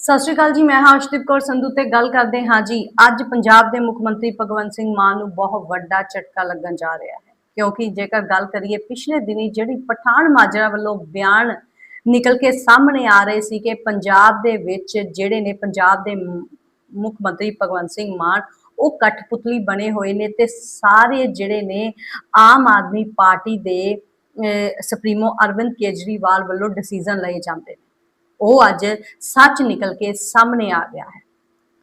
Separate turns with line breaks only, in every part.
ਸਤਿ ਸ਼੍ਰੀ ਅਕਾਲ ਜੀ, ਮੈਂ ਹਾਂ ਅਰਸ਼ਦੀਪ ਕੌਰ ਸੰਧੂ ਤੇ ਗੱਲ ਕਰਦੇ ਹਾਂ ਜੀ। ਅੱਜ ਪੰਜਾਬ ਦੇ ਮੁੱਖ ਮੰਤਰੀ ਭਗਵੰਤ ਸਿੰਘ ਮਾਨ ਨੂੰ ਬਹੁਤ ਵੱਡਾ ਝਟਕਾ ਲੱਗਣ ਜਾ ਰਿਹਾ ਹੈ। ਕਿਉਂਕਿ ਜੇਕਰ ਗੱਲ ਕਰੀਏ, ਪਿਛਲੇ ਦਿਨੀ ਜਿਹੜੀ ਪਠਾਨ ਮਾਜਰਾ ਵੱਲੋਂ ਬਿਆਨ ਨਿਕਲ ਕੇ ਸਾਹਮਣੇ ਆ ਰਹੇ ਸੀ ਕਿ ਪੰਜਾਬ ਦੇ ਵਿੱਚ ਜਿਹੜੇ ਨੇ ਪੰਜਾਬ ਦੇ ਮੁੱਖ ਮੰਤਰੀ ਭਗਵੰਤ ਸਿੰਘ ਮਾਨ, ਉਹ ਕਠਪੁਤਲੀ ਬਣੇ ਹੋਏ ਨੇ ਤੇ ਸਾਰੇ ਜਿਹੜੇ ਨੇ ਆਮ ਆਦਮੀ ਪਾਰਟੀ ਦੇ ਸੁਪਰੀਮੋ ਅਰਵਿੰਦ ਕੇਜਰੀਵਾਲ ਵੱਲੋਂ ਡਿਸੀਜਨ ਲਏ ਜਾਂਦੇ ਨੇ। ਉਹ ਅੱਜ ਸੱਚ ਨਿਕਲ ਕੇ ਸਾਹਮਣੇ ਆ ਗਿਆ ਹੈ।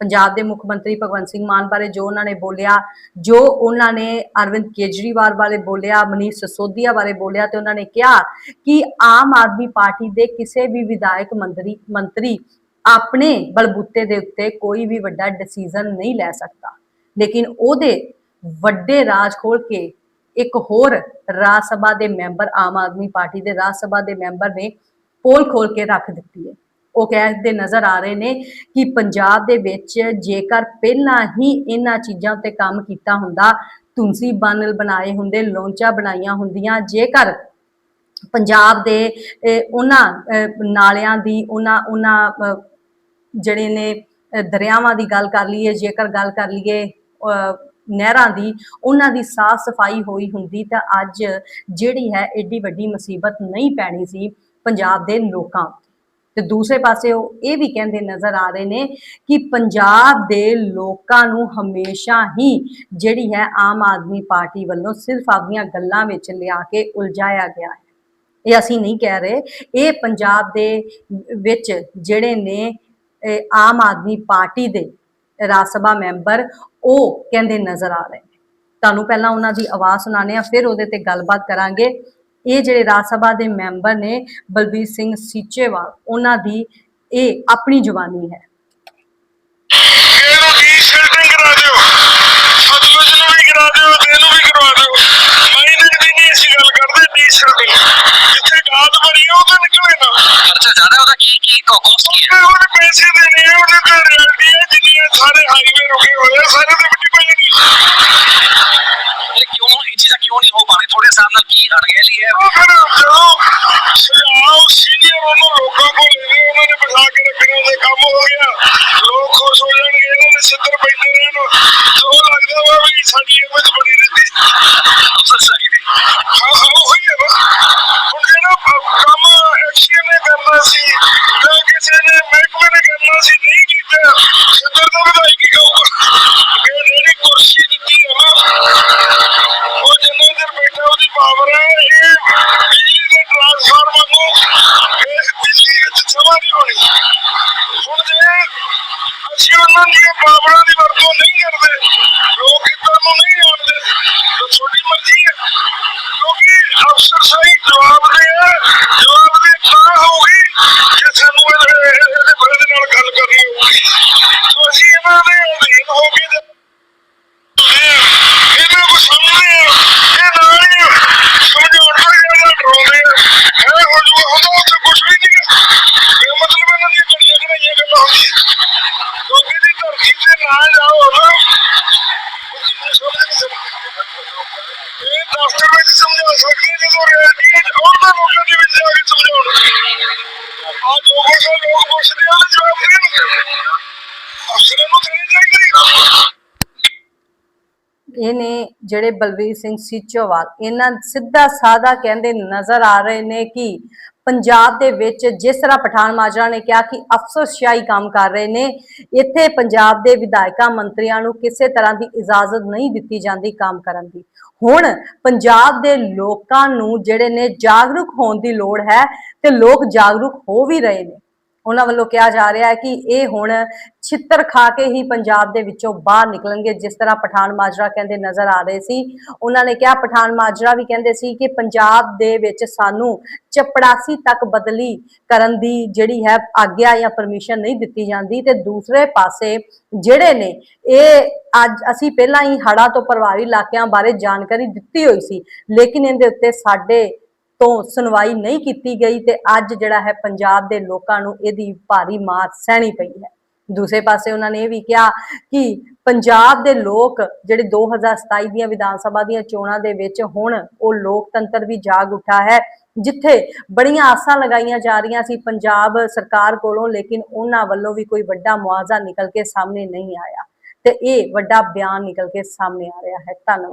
ਪੰਜਾਬ ਦੇ ਮੁੱਖ ਮੰਤਰੀ ਭਗਵੰਤ ਸਿੰਘ ਮਾਨ ਬਾਰੇ ਜੋ ਉਹਨਾਂ ਨੇ ਬੋਲਿਆ, ਜੋ ਉਹਨਾਂ ਨੇ ਅਰਵਿੰਦ ਕੇਜਰੀਵਾਲ ਬਾਰੇ ਬੋਲਿਆ, ਮਨੀਸ਼ ਸਿਸੋਦੀਆ ਬਾਰੇ ਬੋਲਿਆ ਤੇ ਉਹਨਾਂ ਨੇ ਕਿਹਾ ਕਿ ਆਮ ਆਦਮੀ ਪਾਰਟੀ ਦੇ ਕਿਸੇ ਵੀ ਵਿਧਾਇਕ ਮੰਤਰੀ ਮੰਤਰੀ ਆਪਣੇ ਬਲਬੂਤੇ ਦੇ ਉੱਤੇ ਕੋਈ ਵੀ ਵੱਡਾ ਡਿਸੀਜਨ ਨਹੀਂ ਲੈ ਸਕਦਾ। ਲੇਕਿਨ ਉਹਦੇ ਵੱਡੇ ਰਾਜ ਖੋਲ ਕੇ ਇੱਕ ਹੋਰ ਰਾਜ ਸਭਾ ਦੇ ਮੈਂਬਰ ਆਮ ਆਦਮੀ ਪਾਰਟੀ ਦੇ ਰਾਜ ਸਭਾ ਦੇ ਮੈਂਬਰ ਨੇ ਪੋਲ ਖੋਲ ਕੇ ਰੱਖ ਦਿੱਤੀ ਹੈ। ਉਹ ਕਹਿੰਦੇ ਨਜ਼ਰ ਆ ਰਹੇ ਨੇ ਕਿ ਪੰਜਾਬ ਦੇ ਵਿੱਚ ਜੇਕਰ ਪਹਿਲਾਂ ਹੀ ਇਹਨਾਂ ਚੀਜ਼ਾਂ ਤੇ ਕੰਮ ਕੀਤਾ ਹੁੰਦਾ ਤੁਲਸੀ ਬਾਨਲ ਬਣਾਏ ਹੁੰਦੇ ਲੋਂਚਾ ਬਣਾਈਆਂ ਹੁੰਦੀਆਂ ਜੇਕਰ ਪੰਜਾਬ ਦੇ ਉਹਨਾਂ ਨਾਲਿਆਂ ਦੀ ਉਹਨਾਂ ਉਹਨਾਂ ਅਹ, ਜਿਹੜੇ ਨੇ ਦਰਿਆਵਾਂ ਦੀ ਗੱਲ ਕਰ ਲਈਏ ਜੇਕਰ ਗੱਲ ਕਰ ਲਈਏ ਅਹ, ਨਹਿਰਾਂ ਦੀ ਉਹਨਾਂ ਦੀ ਸਾਫ਼ ਸਫ਼ਾਈ ਹੋਈ ਹੁੰਦੀ ਤਾਂ ਅੱਜ ਜਿਹੜੀ ਹੈ ਏਡੀ ਵੱਡੀ ਮੁਸੀਬਤ ਨਹੀਂ ਪੈਣੀ ਸੀ। ਪੰਜਾਬ ਦੇ ਲੋਕਾਂ। ਉੱਤੇ ਤੇ ਦੂਸਰੇ ਪਾਸੇ ਉਹ ਇਹ ਵੀ ਕਹਿੰਦੇ ਨਜ਼ਰ ਆ ਰਹੇ ਨੇ ਕਿ ਪੰਜਾਬ ਦੇ ਲੋਕਾਂ ਨੂੰ ਹਮੇਸ਼ਾ ਹੀ ਜਿਹੜੀ ਹੈ ਆਮ ਆਦਮੀ ਪਾਰਟੀ ਵੱਲੋਂ ਸਿਰਫ ਆਪਣੀਆਂ ਗੱਲਾਂ ਵਿੱਚ ਲਿਆ ਕੇ ਉਲਝਾਇਆ ਗਿਆ ਹੈ। ਇਹ ਅਸੀਂ ਨਹੀਂ ਕਹਿ ਰਹੇ। ਇਹ ਪੰਜਾਬ ਦੇ ਵਿੱਚ ਜਿਹੜੇ ਨੇ ਆਮ ਆਦਮੀ ਪਾਰਟੀ ਦੇ ਰਾਜ ਸਭਾ ਮੈਂਬਰ, ਉਹ ਕਹਿੰਦੇ ਨਜ਼ਰ ਆ ਰਹੇ ਨੇ। ਤੁਹਾਨੂੰ ਪਹਿਲਾਂ ਉਹਨਾਂ ਦੀ ਆਵਾਜ਼ ਸੁਣਾਣੇ ਆ ਫਿਰ ਉਹਦੇ ਤੇ ਗੱਲਬਾਤ ਕਰਾਂਗੇ। ਇਹ ਜਿਹੜੇ ਰਾਜ ਸਭਾ ਦੇ ਮੈਂਬਰ ਨੇ ਬਲਬੀਰ ਸਿੰਘ ਸੀਚੇਵਾਲ ਉਹਨਾਂ ਦੀ ਇਹ ਆਪਣੀ ਜ਼ੁਬਾਨੀ ਹੈ।
ਇਹਨੂੰ ਡੀ ਸ਼ਿਲਡਿੰਗ ਕਰਾ ਦਿਓ। ਸਤਲੁਜ ਨੂੰ ਵੀ ਕਰਾ ਦਿਓ ਤੇ ਇਹਨੂੰ ਵੀ ਕਰਵਾ ਦਿਓ। ਮਾਈਨਿੰਗ ਦੀ ਨਹੀਂ ਅਸੀਂ ਗੱਲ ਕਰਦੇ ਡੀ ਸ਼ਿਲਡਿੰਗ ਜਿੱਥੇ ਗਾਦ ਭਰੀ ਆ ਉਹ ਤਾਂ ਨਿਕਲੇ ਨਾ।
ਖਰਚਾ ਜ਼ਿਆਦਾ ਉਹਦਾ ਕੀ ਕੀ ਕੋਸਟ ਕੀ ਹੈ?
ਤੇ ਉਹਨੇ ਪੈਸੇ ਦੇਣੇ ਆ ਉਹਨੇ ਤਾਂ ਰਿਐਲਿਟੀ ਹੈ ਜਿੰਨੀਆਂ ਸਾਰੇ ਹਾਈਵੇ ਰੁਕੇ ਹੋਏ ਆ ਸਾਰੇ ਤੇ ਮਿੱਟੀ ਪਈ ਨਹੀਂ
ਇਹ ਕਿਉਂ ਚੀਜ਼ਾਂ ਕਿਉਂ ਨਹੀਂ ਹੋ ਪਾਣੀ ਥੋੜੇ ਹਿਸਾਬ ਨਾਲ ਕੀ ਅਣਗਹਿਲੀ ਹੈ?
ਉਹ ਫਿਰ ਜਦੋਂ ਸੁਝਾਅ ਸੀਨੀਅਰ ਉਹਨੂੰ ਲੋਕਾਂ ਕੋਲ ਲੈਣੇ ਉਹਨਾਂ ਨੇ ਬਿਠਾ ਕੇ ਰੱਖਣੇ ਉਹਦੇ ਕੰਮ ਹੋ ਗਿਆ ਲੋਕ ਖੁਸ਼ ਹੋ ਜਾਣਗੇ ਇਹਨਾਂ ਦੇ ਸਿੱਧਰ ਪੈਂਦੇ ਰਹਿਣ। ਸੋ ਲੱਗਦਾ ਵਾ ਵੀ ਸਾਡੀ ਇਮੇਜ ਬਣੀ ਰਹਿੰਦੀ।
ਅਫਸਰ ਚਾਹੀਦੇ
ਹਾਂ ਹਾਂ ਉਹੀ ਹੈ ਨਾ। ਹੁਣ ਜਿਹੜਾ ਪ- ਕੰਮ ਐਕਸ਼ਨ ਨੇ ਕਰਨਾ ਸੀ ਜਾਂ ਕਿਸੇ ਨੇ ਮਹਿਕਮੇ ਨੇ ਕਰਨਾ ਸੀ ਨਹੀਂ ਕੀਤਾ ਸਿੱਧਰ ਦਾ ਵਧਾਈ ਕੀ ਕਹੂਗਾ ਅਸੀਂ ਉਹਨਾਂ ਦੀਆਂ ਪਾਵਰਾਂ ਦੀ ਵਰਤੋਂ ਨਹੀਂ ਕਰਦੇ। ਲੋਕ ਇੱਧਰ ਨੂੰ ਨਹੀਂ ਆਉਂਦੇ ਤਾਂ ਤੁਹਾਡੀ ਮਰਜ਼ੀ ਹੈ। ਕਿਉਂਕਿ ਅਫਸਰ ਸਹੀ ਜਵਾਬ ਘੜਾਈਆਂ ਦੀ ਧਰਤੀ ਤੇ ਨਾ ਜਾਓ ਨਾ। ਇਹ ਦਫ਼ਤਰ ਵਿੱਚ ਸਮਝਾ ਸਕਦੇ ਜਦੋਂ ਰਿਐਲਿਟੀ ਹੈ ਉਹਨਾਂ ਲੋਕਾਂ ਦੇ ਵਿੱਚ ਜਾ ਕੇ ਸਮਝਾਉਣ। ਆ ਲੋਕਾਂ ਦਾ ਲੋਕ ਪੁੱਛਦੇ ਆ ਜਵਾਬ ਦੇਣ ਅਫਸਰਾਂ ਨੂੰ ਦੇਣੇ ਚਾਹੀਦੇ
ਇਹ ਨੇ ਜਿਹੜੇ ਬਲਵੀਰ ਸਿੰਘ ਸੀਚੋਵਾਲ, ਇਹਨਾਂ ਸਿੱਧਾ ਸਾਦਾ ਕਹਿੰਦੇ ਨਜ਼ਰ ਆ ਰਹੇ ਨੇ ਕਿ ਪੰਜਾਬ ਦੇ ਵਿੱਚ ਜਿਸ ਤਰ੍ਹਾਂ ਪਠਾਨ ਮਾਜਰਾ ਨੇ ਕਿਹਾ ਕਿ ਅਫਸਰਸ਼ਾਹੀ ਕੰਮ ਕਰ ਰਹੇ ਨੇ, ਇੱਥੇ ਪੰਜਾਬ ਦੇ ਵਿਧਾਇਕਾਂ ਮੰਤਰੀਆਂ ਨੂੰ ਕਿਸੇ ਤਰ੍ਹਾਂ ਦੀ ਇਜਾਜ਼ਤ ਨਹੀਂ ਦਿੱਤੀ ਜਾਂਦੀ ਕੰਮ ਕਰਨ ਦੀ। ਹੁਣ ਪੰਜਾਬ ਦੇ ਲੋਕਾਂ ਨੂੰ ਜਿਹੜੇ ਨੇ ਜਾਗਰੂਕ ਹੋਣ ਦੀ ਲੋੜ ਹੈ ਤੇ ਲੋਕ ਜਾਗਰੂਕ ਹੋ ਵੀ ਰਹੇ ਨੇ। ਉਹਨਾਂ ਵੱਲੋਂ ਕਿਹਾ ਜਾ ਰਿਹਾ ਹੈ ਕਿ ਇਹ ਹੁਣ ਛਿੱਤਰ ਖਾ ਕੇ ਹੀ ਪੰਜਾਬ ਦੇ ਵਿੱਚੋਂ ਬਾਹਰ ਨਿਕਲਣਗੇ, ਜਿਸ ਤਰ੍ਹਾਂ ਪਠਾਨ ਮਾਜਰਾ ਕਹਿੰਦੇ ਨਜ਼ਰ ਆ ਰਹੇ ਸੀ। ਉਹਨਾਂ ਨੇ ਕਿਹਾ, ਪਠਾਨ ਮਾਜਰਾ ਵੀ ਕਹਿੰਦੇ ਸੀ ਕਿ ਪੰਜਾਬ ਦੇ ਵਿੱਚ ਸਾਨੂੰ ਚਪੜਾਸੀ ਤੱਕ ਬਦਲੀ ਕਰਨ ਦੀ ਜਿਹੜੀ ਹੈ ਆਗਿਆ ਜਾਂ ਪਰਮਿਸ਼ਨ ਨਹੀਂ ਦਿੱਤੀ ਜਾਂਦੀ ਤੇ ਦੂਸਰੇ ਪਾਸੇ ਜਿਹੜੇ ਨੇ, ਇਹ ਅੱਜ ਅਸੀਂ ਪਹਿਲਾਂ ਹੀ ਹੜ੍ਹਾਂ ਤੋਂ ਪ੍ਰਭਾਵਿਤ ਇਲਾਕਿਆਂ ਬਾਰੇ ਜਾਣਕਾਰੀ ਦਿੱਤੀ ਹੋਈ ਸੀ, ਲੇਕਿਨ ਇਹਦੇ ਉੱਤੇ ਸਾਡੇ ਤੋਂ ਸੁਣਵਾਈ ਨਹੀਂ ਕੀਤੀ ਗਈ ਤੇ ਅੱਜ ਜਿਹੜਾ ਹੈ ਪੰਜਾਬ ਦੇ ਲੋਕਾਂ ਨੂੰ ਇਹਦੀ ਭਾਰੀ ਮਾਰ ਸਹਿਣੀ ਪਈ ਹੈ। ਦੂਸਰੇ ਪਾਸੇ ਉਹਨਾਂ ਨੇ ਇਹ ਵੀ ਕਿਹਾ ਕਿ ਪੰਜਾਬ ਦੇ ਲੋਕ ਜਿਹੜੇ 2027 ਦੀਆਂ ਵਿਧਾਨ ਸਭਾ ਦੀਆਂ ਚੋਣਾਂ ਦੇ ਵਿੱਚ ਹੁਣ ਉਹ ਲੋਕਤੰਤਰ ਵੀ ਜਾਗ ਉੱਠਾ ਹੈ, ਜਿੱਥੇ ਬੜੀਆਂ ਆਸਾਂ ਲਗਾਈਆਂ ਜਾ ਰਹੀਆਂ ਸੀ ਪੰਜਾਬ ਸਰਕਾਰ ਕੋਲੋਂ, ਲੇਕਿਨ ਉਹਨਾਂ ਵੱਲੋਂ ਵੀ ਕੋਈ ਵੱਡਾ ਮੁਆਵਜ਼ਾ ਨਿਕਲ ਕੇ ਸਾਹਮਣੇ ਨਹੀਂ ਆਇਆ। ਤੇ ਇਹ ਵੱਡਾ ਬਿਆਨ ਨਿਕਲ ਕੇ ਸਾਹਮਣੇ ਆ ਰਿਹਾ ਹੈ। ਧੰਨਵਾਦ।